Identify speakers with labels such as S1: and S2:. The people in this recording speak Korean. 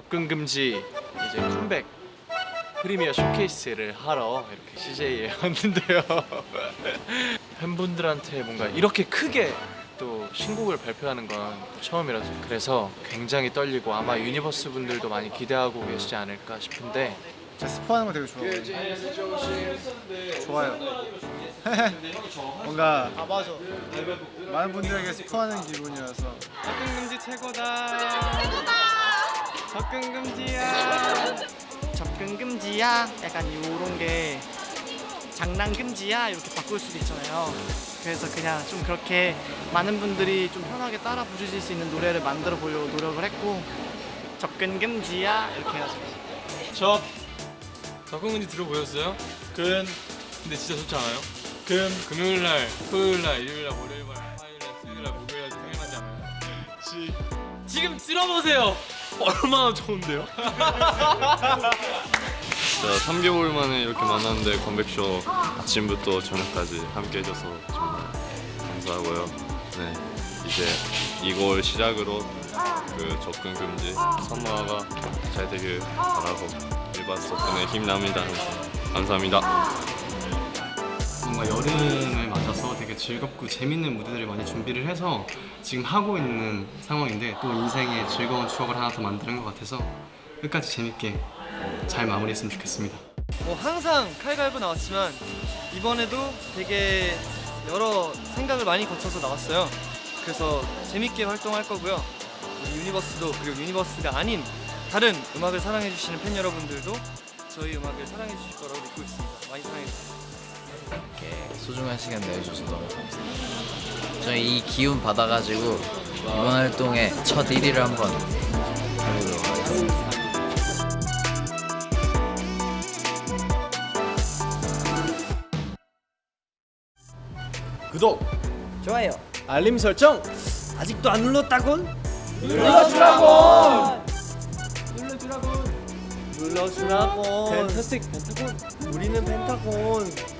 S1: 접근 금지 이제 컴백 프리미어 쇼케이스를 하러 이렇게 CJ에 왔는데요. 팬분들한테 뭔가 이렇게 크게 또 신곡을 발표하는 건 처음이라서 그래서 굉장히 떨리고 아마 유니버스 분들도 많이 기대하고 계시지 않을까 싶은데
S2: 제가 스포하는 거 되게 좋아해요. 좋아요. 뭔가 아 맞아. 많은 분들에게 스포하는 기분이라서
S3: 접근 금지 최고다. 접근 금지야. 접근 금지야. 약간 이런 게 장난 금지야 이렇게 바꿀 수도 있잖아요. 그래서 그냥 좀 그렇게 많은 분들이 좀 편하게 따라 부르실 수 있는 노래를 만들어 보려고 노력을 했고 접근 금지야 이렇게 해가지고
S1: 접,
S4: 접근 금지 들어보셨어요?
S1: 근,
S4: 근데 진짜 좋지 않아요?
S1: 금,
S4: 금요일 날, 토요일 날, 일요일 날, 월요일 날, 화요일 날, 수요일 날, 목요일 날 생각나지 않아요?
S1: 지.
S4: 지금 들어보세요. 얼마나 좋은데요?
S5: 진짜 3개월 만에 이렇게 만났는데 컴백쇼 아침부터 저녁까지 함께 해줘서 정말 감사하고요. 네, 이제 이걸 시작으로 그 접근 금지 선마가 잘 되길 바라고 일반 덕분에 힘납니다. 감사합니다.
S6: 뭔가 되게 즐겁고 재밌는 무대들을 많이 준비를 해서 지금 하고 있는 상황인데 또 인생의 즐거운 추억을 하나 더 만드는 것 같아서 끝까지 재밌게 잘 마무리했으면 좋겠습니다.
S3: 뭐 항상 칼갈보 나왔지만 이번에도 되게 여러 생각을 많이 거쳐서 나왔어요. 그래서 재밌게 활동할 거고요. 유니버스도 그리고 유니버스가 아닌 다른 음악을 사랑해 주시는 팬 여러분들도 저희 음악을 사랑해 주실 거라고 믿고 있습니다. 많이 사랑해 주세요.
S7: 소중한 시간 내주셔서 너무 감사합니다. 저희 이 기운 받아가지고 이번 활동에 첫 1위를 한번 해보도록 하겠습니다.
S1: 구독,
S3: 좋아요.
S1: 알림 설정.
S3: 아직도 안 눌렀다곤?
S1: 눌러주라고.
S3: 눌러주라고. 펜타스틱 펜타곤. 우리는 펜타곤.